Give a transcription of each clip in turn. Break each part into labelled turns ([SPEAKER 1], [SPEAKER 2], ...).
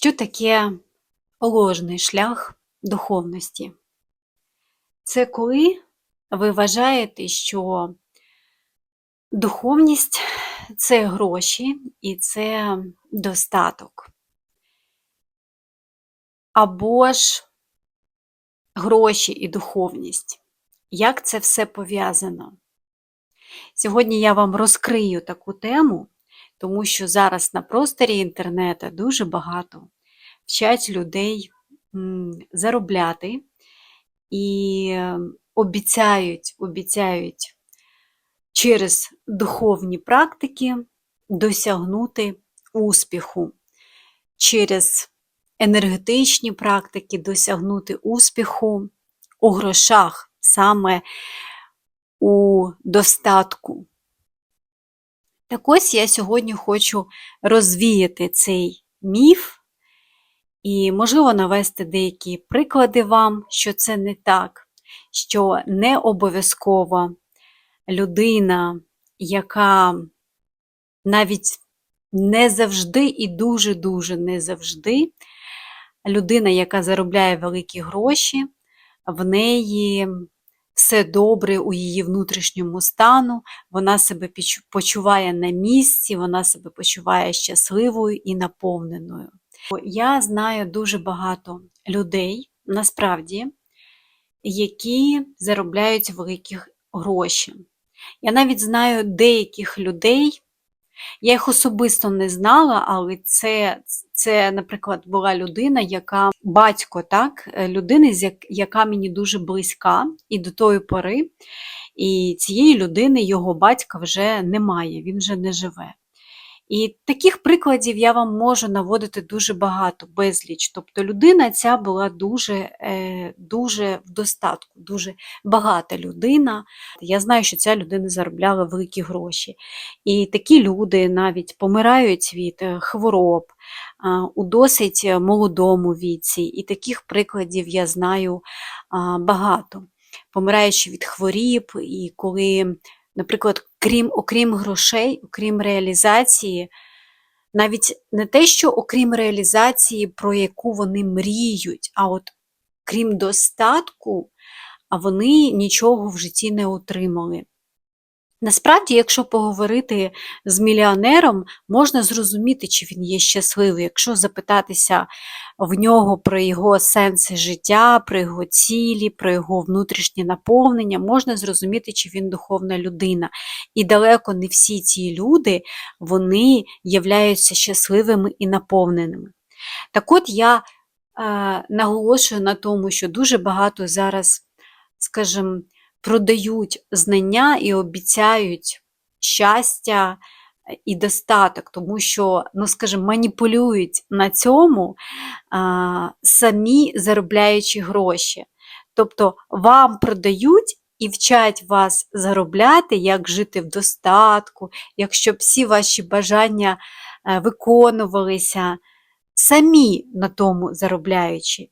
[SPEAKER 1] Що таке ложний шлях духовності? Це коли ви вважаєте, що духовність це гроші і це достаток. Або ж гроші і духовність. Як це все пов'язано? Сьогодні я вам розкрию таку тему, тому що зараз на просторі інтернету дуже багато вчать людей заробляти і обіцяють, обіцяють через духовні практики досягнути успіху, через енергетичні практики досягнути успіху у грошах, саме у достатку. Так ось я сьогодні хочу розвіяти цей міф і, можливо, навести деякі приклади вам, що це не так, що не обов'язково людина, яка навіть не завжди і дуже-дуже не завжди, людина, яка заробляє великі гроші, в неї все добре у її внутрішньому стану, вона себе почуває на місці, вона себе почуває щасливою і наповненою. Я знаю дуже багато людей, насправді, які заробляють великі гроші. Я навіть знаю деяких людей, я їх особисто не знала, але це, це наприклад, була людина, яка батько так, людини, яка мені дуже близька, і до тої пори, і цієї людини його батька вже немає, він вже не живе. І таких прикладів я вам можу наводити дуже багато, безліч. Тобто людина ця була дуже е, дуже в достатку, дуже багата людина. Я знаю, що ця людина заробляла великі гроші. І такі люди навіть помирають від е, хвороб у досить молодому віці. І таких прикладів я знаю багато. Помираючи від хворіб, і коли Наприклад, крім, окрім грошей, окрім реалізації, навіть не те, що окрім реалізації, про яку вони мріють, а от крім достатку, вони нічого в житті не отримали. Насправді, якщо поговорити з мільйонером, можна зрозуміти, чи він є щасливий, якщо запитатися в нього про його сенси життя, про його цілі, про його внутрішнє наповнення, можна зрозуміти, чи він духовна людина. І далеко не всі ці люди вони являються щасливими і наповненими. Так от я е, наголошую на тому, що дуже багато зараз, скажімо, продають знання і обіцяють щастя і достаток, тому що, ну скажімо, маніпулюють на цьому а, самі заробляючи гроші. Тобто вам продають і вчать вас заробляти, як жити в достатку, як щоб всі ваші бажання е, виконувалися самі на тому заробляючи.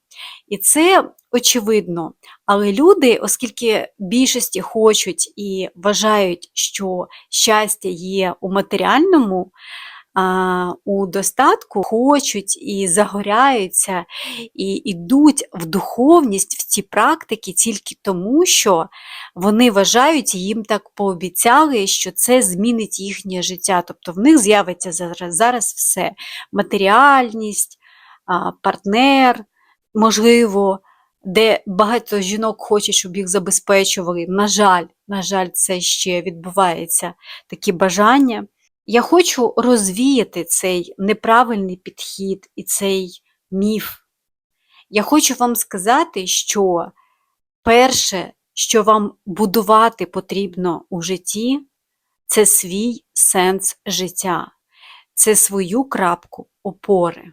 [SPEAKER 1] І це очевидно. Але люди, оскільки більшості хочуть і вважають, що щастя є у матеріальному, у достатку хочуть і загоряються, і йдуть в духовність, в ці практики тільки тому, що вони вважають, їм так пообіцяли, що це змінить їхнє життя. Тобто в них з'явиться зараз, зараз все: матеріальність, партнер, можливо. Де багато жінок хочуть, щоб їх забезпечували. На жаль, на жаль, це ще відбувається такі бажання. Я хочу розвіяти цей неправильний підхід і цей міф. Я хочу вам сказати, що перше, що вам будувати потрібно у житті, це свій сенс життя, це свою крапку опори,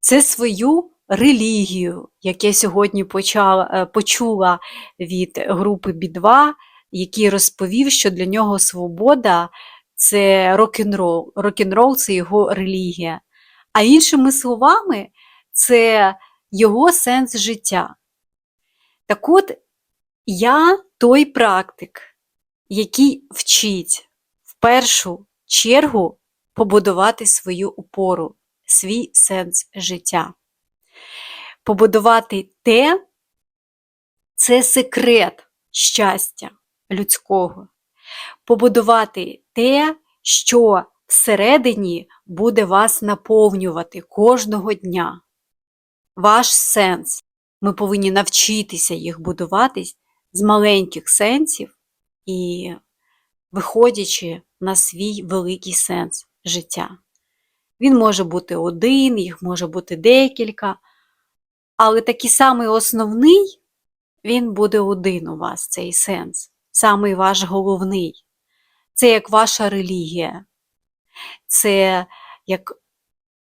[SPEAKER 1] це свою релігію, як я сьогодні почала, е, почула від групи Бі2 який розповів, що для нього свобода це рок-н-рол. Рок-н-рол це його релігія. А іншими словами, це його сенс життя. Так от, я той практик, який вчить в першу чергу побудувати свою опору, свій сенс життя. Побудувати те це секрет щастя людського. Побудувати те, що всередині буде вас наповнювати кожного дня. Ваш сенс. Ми повинні навчитися їх будувати з маленьких сенсів і виходячи на свій великий сенс життя. Він може бути один, їх може бути декілька, але такий самий основний, він буде один у вас, цей сенс, самий ваш головний. Це як ваша релігія, це як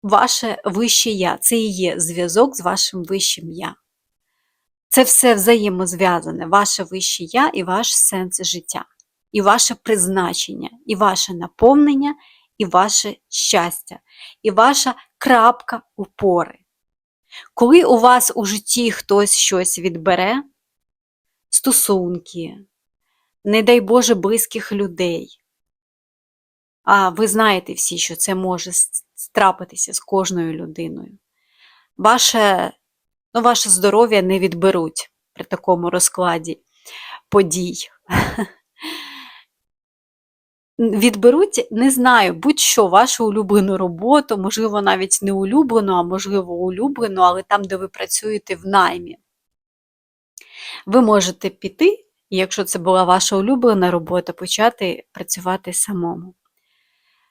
[SPEAKER 1] ваше вище я, це і є зв'язок з вашим вищим я. Це все взаємозв'язане, ваше вище я і ваш сенс життя, і ваше призначення, і ваше наповнення, і ваше щастя, і ваша крапка опори. Коли у вас у житті хтось щось відбере, стосунки, не дай Боже, близьких людей, а ви знаєте всі, що це може трапитися з кожною людиною. Ваше, ну, ваше здоров'я не відберуть при такому розкладі подій. Відберуть, не знаю, будь-що, вашу улюблену роботу, можливо, навіть не улюблену, а можливо, улюблену, але там, де ви працюєте в наймі. Ви можете піти, і якщо це була ваша улюблена робота, почати працювати самому.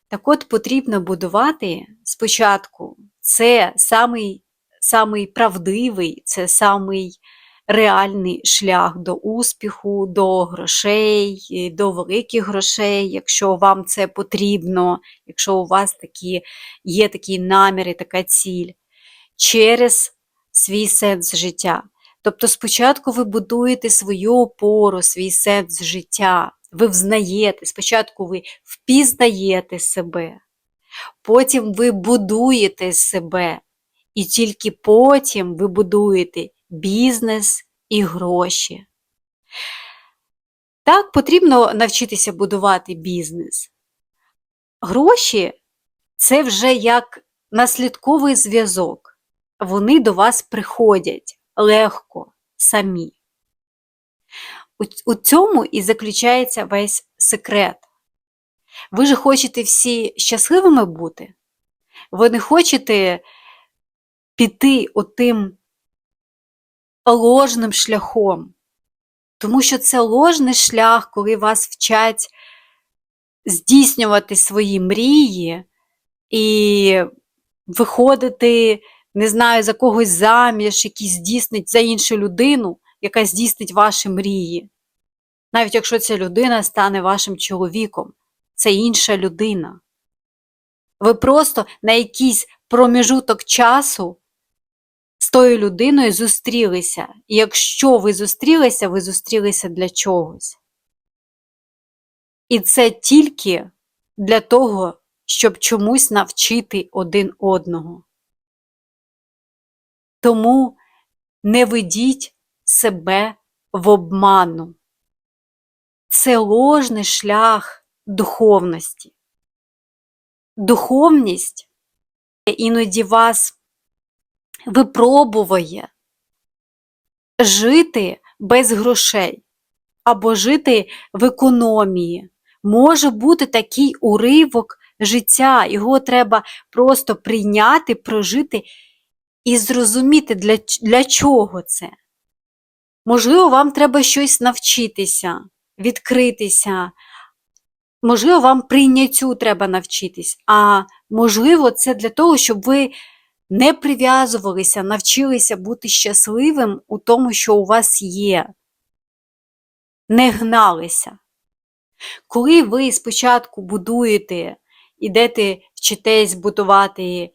[SPEAKER 1] Так от потрібно будувати спочатку це самий, самий правдивий, це самий реальний шлях до успіху, до грошей, до великих грошей, якщо вам це потрібно, якщо у вас такі, є такі наміри, така ціль, через свій сенс життя. Тобто спочатку ви будуєте свою опору, свій сенс життя, ви взнаєте, спочатку ви впізнаєте себе, потім ви будуєте себе, і тільки потім ви будуєте бізнес і гроші. Так, потрібно навчитися будувати бізнес. Гроші це вже як наслідковий зв'язок. Вони до вас приходять легко, самі. У цьому і заключається весь секрет. Ви ж хочете всі щасливими бути? Ви не хочете піти отим ложним шляхом, тому що це ложний шлях, коли вас вчать здійснювати свої мрії і виходити, не знаю, за когось заміж, який здійснить за іншу людину, яка здійснить ваші мрії. Навіть якщо ця людина стане вашим чоловіком, це інша людина. Ви просто на якийсь проміжуток часу з тою людиною зустрілися. І якщо ви зустрілися, ви зустрілися для чогось. І це тільки для того, щоб чомусь навчити один одного. Тому не ведіть себе в обману. Це ложний шлях духовності. Духовність іноді вас випробує жити без грошей або жити в економії. Може бути такий уривок життя, його треба просто прийняти, прожити і зрозуміти, для, для чого це. Можливо, вам треба щось навчитися, відкритися. Можливо, вам прийняттю треба навчитись, а можливо, це для того, щоб ви не прив'язувалися, навчилися бути щасливим у тому, що у вас є, не гналися. Коли ви спочатку будуєте, ідете вчитесь будувати,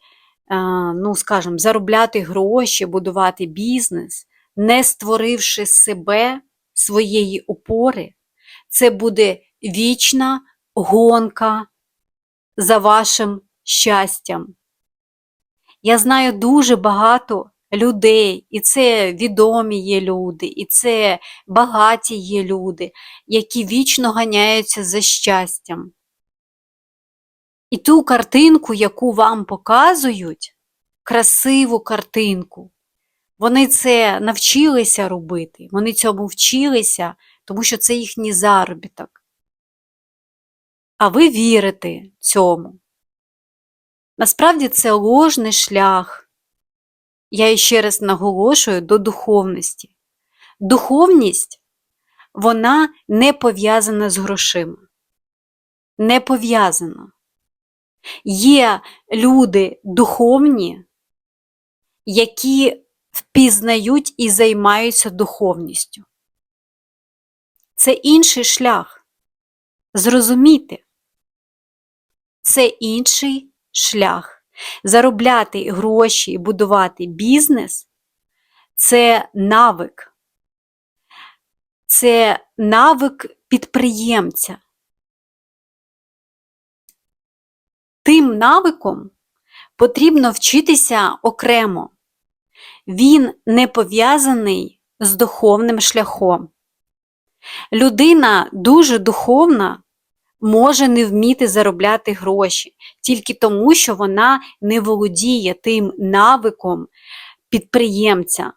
[SPEAKER 1] ну, скажімо, заробляти гроші, будувати бізнес, не створивши себе, своєї опори, це буде вічна гонка за вашим щастям. Я знаю дуже багато людей, і це відомі є люди, і це багаті є люди, які вічно ганяються за щастям. І ту картинку, яку вам показують, красиву картинку, вони це навчилися робити, вони цьому вчилися, тому що це їхній заробіток. А ви вірите цьому. Насправді це ложний шлях. Я ще раз наголошую до духовності. Духовність, вона не пов'язана з грошима. Не пов'язана. Є люди духовні, які впізнають і займаються духовністю. Це інший шлях. Зрозумійте, це інший шлях. Заробляти гроші і будувати бізнес це навик. Це навик підприємця. Тим навиком потрібно вчитися окремо. Він не пов'язаний з духовним шляхом. Людина дуже духовна може не вміти заробляти гроші тільки тому, що вона не володіє тим навиком підприємця.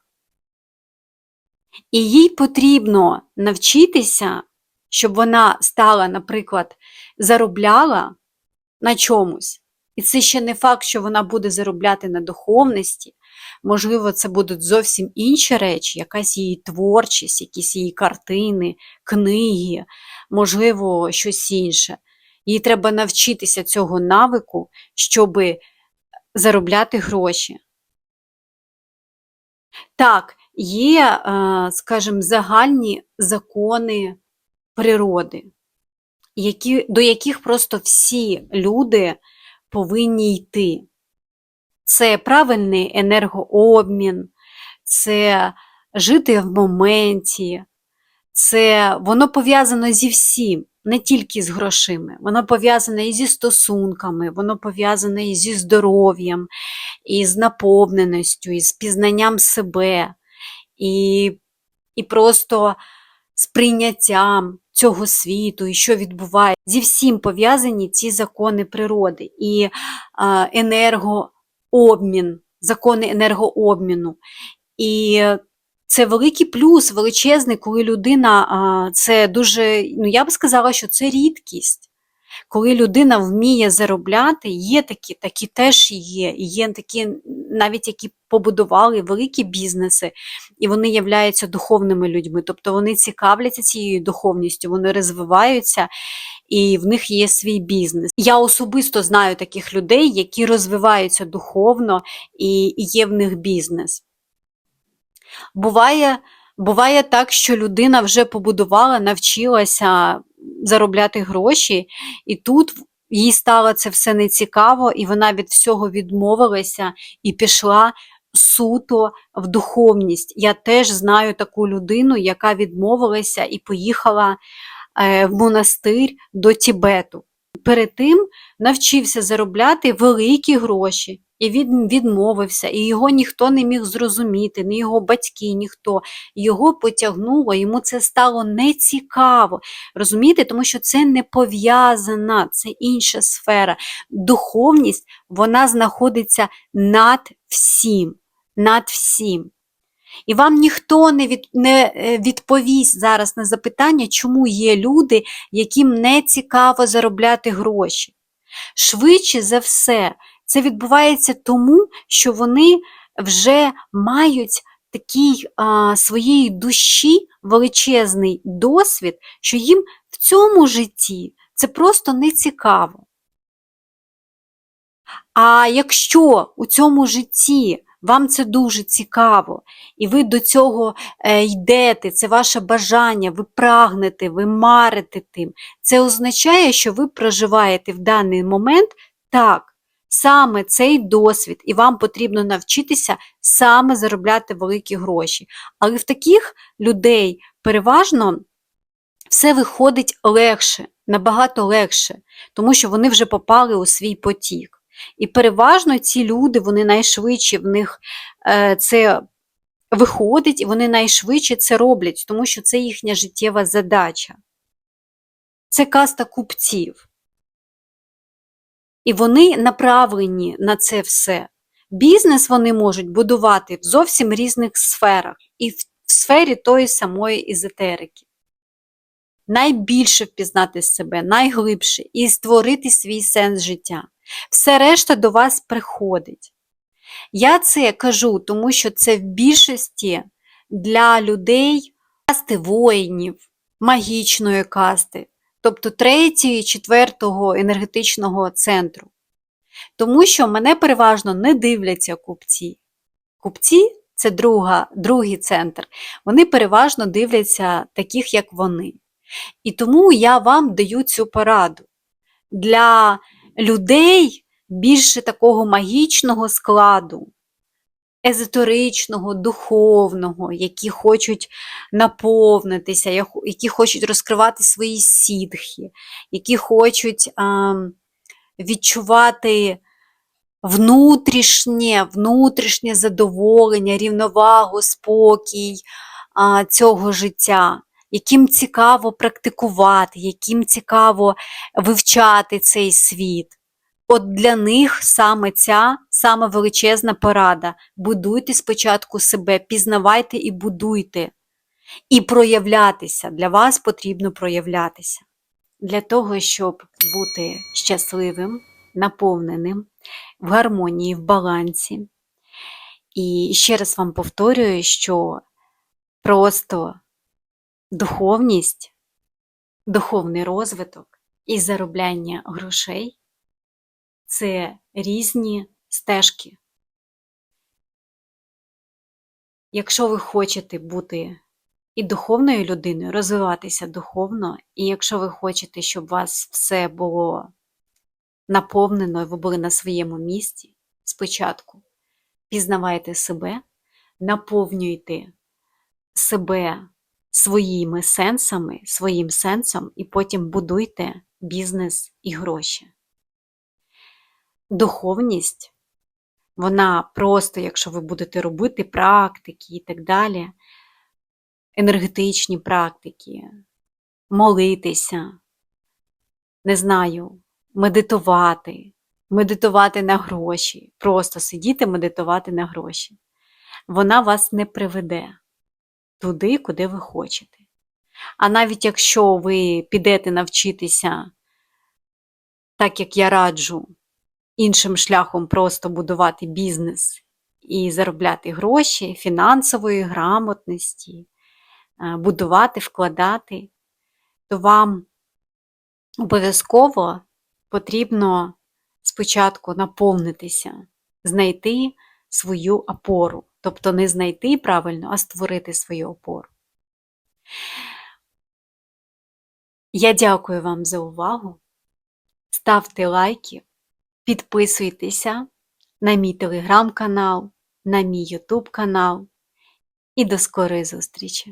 [SPEAKER 1] І їй потрібно навчитися, щоб вона стала, наприклад, заробляла на чомусь. І це ще не факт, що вона буде заробляти на духовності. Можливо, це будуть зовсім інші речі, якась її творчість, якісь її картини, книги, можливо, щось інше. Їй треба навчитися цього навику, щоб заробляти гроші. Так, є, е, скажімо, загальні закони природи, які, до яких просто всі люди повинні йти. Це правильний енергообмін, це жити в моменті, це воно пов'язано зі всім, не тільки з грошима, воно пов'язане і зі стосунками, воно пов'язане і зі здоров'ям, і з наповненістю, і з пізнанням себе, і, і просто з прийняттям цього світу, і що відбувається. Зі всім пов'язані ці закони природи і енергообмін, закони енергообміну. І це великий плюс, величезний, коли людина, це дуже, ну я б сказала, що це рідкість. Коли людина вміє заробляти, є такі, такі теж є, і є такі, навіть які побудували великі бізнеси, і вони являються духовними людьми. Тобто вони цікавляться цією духовністю, вони розвиваються, і в них є свій бізнес. Я особисто знаю таких людей, які розвиваються духовно і є в них бізнес. Буває, Буває так, що людина вже побудувала, навчилася заробляти гроші, і тут їй стало це все нецікаво, і вона від всього відмовилася і пішла суто в духовність. Я теж знаю таку людину, яка відмовилася і поїхала е, в монастир до Тібету. Перед тим навчився заробляти великі гроші. І він відмовився, і його ніхто не міг зрозуміти, ні його батьки, ніхто. Його потягнуло, йому це стало нецікаво. Розумієте, тому що це не пов'язана, це інша сфера. Духовність вона знаходиться над всім. Над всім. І вам ніхто не від, не е, відповість зараз на запитання, чому є люди, яким не цікаво заробляти гроші. Швидше за все, це відбувається тому, що вони вже мають такий а, своєї душі величезний досвід, що їм в цьому житті це просто не цікаво. А якщо у цьому житті вам це дуже цікаво, і ви до цього е, йдете, це ваше бажання, ви прагнете, ви марите тим, це означає, що ви проживаєте в даний момент так саме цей досвід, і вам потрібно навчитися саме заробляти великі гроші. Але в таких людей переважно все виходить легше, набагато легше, тому що вони вже попали у свій потік. І переважно ці люди, вони найшвидше в них е, це виходить, і вони найшвидше це роблять, тому що це їхня життєва задача. Це каста купців. І вони направлені на це все. Бізнес вони можуть будувати в зовсім різних сферах, і в сфері тої самої езотерики. Найбільше впізнати себе, найглибше і створити свій сенс життя. Все решта до вас приходить. Я це кажу, тому що це в більшості для людей касти воїнів, магічної касти, тобто третього, четвертого енергетичного центру. Тому що мене переважно не дивляться купці. Купці це друга, другий центр, вони переважно дивляться таких, як вони. І тому я вам даю цю пораду. Для людей більше такого магічного складу, езотеричного, духовного, які хочуть наповнитися, які хочуть розкривати свої сітхи, які хочуть а, відчувати внутрішнє, внутрішнє задоволення, рівновагу, спокій а, цього життя, яким цікаво практикувати, яким цікаво вивчати цей світ. От для них саме ця саме величезна порада. Будуйте спочатку себе, пізнавайте і будуйте. І проявлятися. Для вас потрібно проявлятися. Для того, щоб бути щасливим, наповненим, в гармонії, в балансі. І ще раз вам повторюю, що просто духовність, духовний розвиток і заробляння грошей це різні стежки. Якщо ви хочете бути і духовною людиною, розвиватися духовно, і якщо ви хочете, щоб у вас все було наповнено, і ви були на своєму місці спочатку, пізнавайте себе, наповнюйте себе своїми сенсами, своїм сенсом, і потім будуйте бізнес і гроші. Духовність, вона просто, якщо ви будете робити практики і так далі, енергетичні практики, молитися, не знаю, медитувати, медитувати на гроші, просто сидіти, медитувати на гроші. Вона вас не приведе туди, куди ви хочете. А навіть якщо ви підете навчитися, так як я раджу, іншим шляхом просто будувати бізнес і заробляти гроші, фінансової грамотності, е, будувати, вкладати, то вам обов'язково потрібно спочатку наповнитися, знайти свою опору. Тобто не знайти правильно, а створити свою опору. Я дякую вам за увагу. Ставте лайки, підписуйтеся на мій телеграм-канал, на мій ютуб канал і до скорої зустрічі!